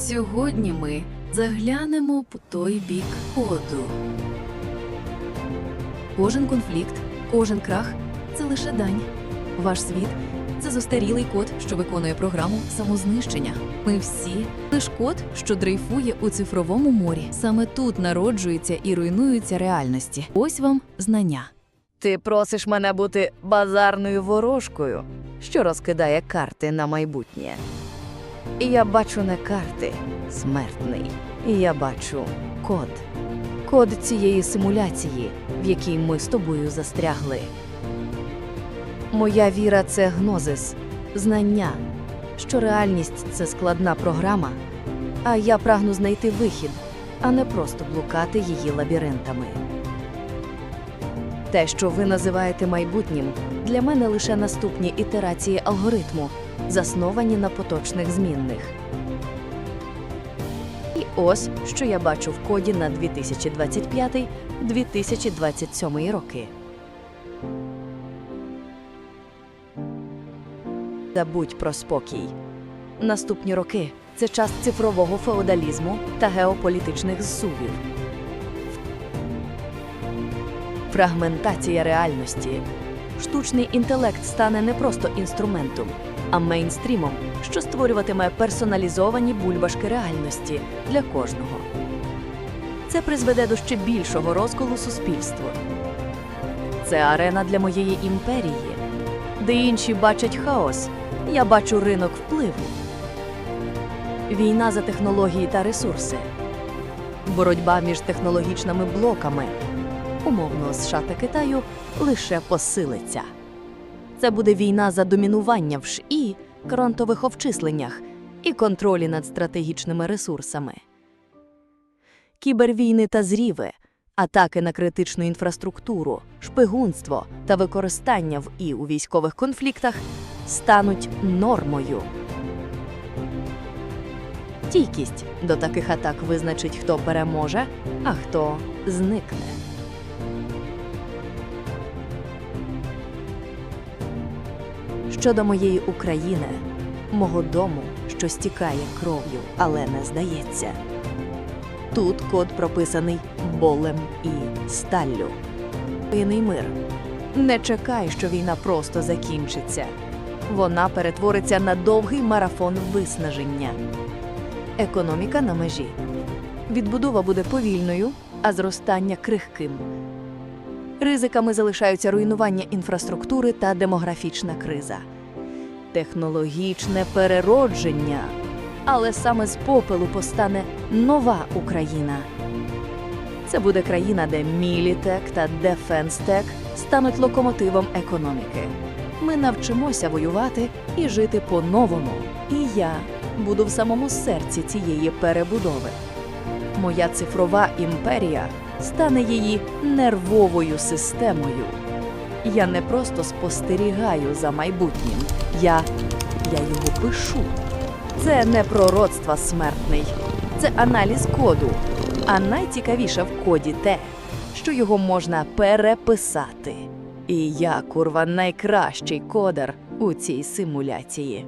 Сьогодні ми заглянемо по той бік коду. Кожен конфлікт, кожен крах це лише дань. Ваш світ це зостарілий код, що виконує програму самознищення. Ми всі лиш код, що дрейфує у цифровому морі. Саме тут народжуються і руйнуються реальності. Ось вам знання. Ти просиш мене бути базарною ворожкою, що розкидає карти на майбутнє. Я бачу не карти, смертний. І я бачу код. Код цієї симуляції, в якій ми з тобою застрягли. Моя віра це гнозис, знання, що реальність це складна програма, а я прагну знайти вихід, а не просто блукати її лабіринтами. Те, що ви називаєте майбутнім, для мене лише наступні ітерації алгоритму, засновані на поточних змінних. І ось що я бачу в коді на 2025-2027 роки. Забудь про спокій. Наступні роки це час цифрового феодалізму та геополітичних зсувів. Фрагментація реальності. Штучний інтелект стане не просто інструментом, а мейнстрімом, що створюватиме персоналізовані бульбашки реальності для кожного. Це призведе до ще більшого розколу суспільства. Це арена для моєї імперії, де інші бачать хаос, я бачу ринок впливу. Війна за технології та ресурси. Боротьба між технологічними блоками умовно США та Китаю лише посилиться. Це буде війна за домінування в ШІ, кронтових обчисленнях і контролі над стратегічними ресурсами. Кібервійни та зріви, атаки на критичну інфраструктуру, шпигунство та використання в і у військових конфліктах стануть нормою. Стійкість до таких атак визначить, хто переможе, а хто зникне. Щодо моєї України, мого дому, що стікає кров'ю, але не здається. Тут код прописаний болем і сталлю. Воєнний мир. Не чекай, що війна просто закінчиться. Вона перетвориться на довгий марафон виснаження. Економіка на межі. Відбудова буде повільною, а зростання крихким. Ризиками залишаються руйнування інфраструктури та демографічна криза, технологічне переродження. Але саме з попелу постане нова Україна. Це буде країна, де мілітек та дефенстек стануть локомотивом економіки. Ми навчимося воювати і жити по-новому. І я буду в самому серці цієї перебудови. Моя цифрова імперія стане її нервовою системою. Я не просто спостерігаю за майбутнім, я, я його пишу. Це не пророцтва смертний, це аналіз коду. А найцікавіше в коді те, що його можна переписати. І я, курва, найкращий кодер у цій симуляції.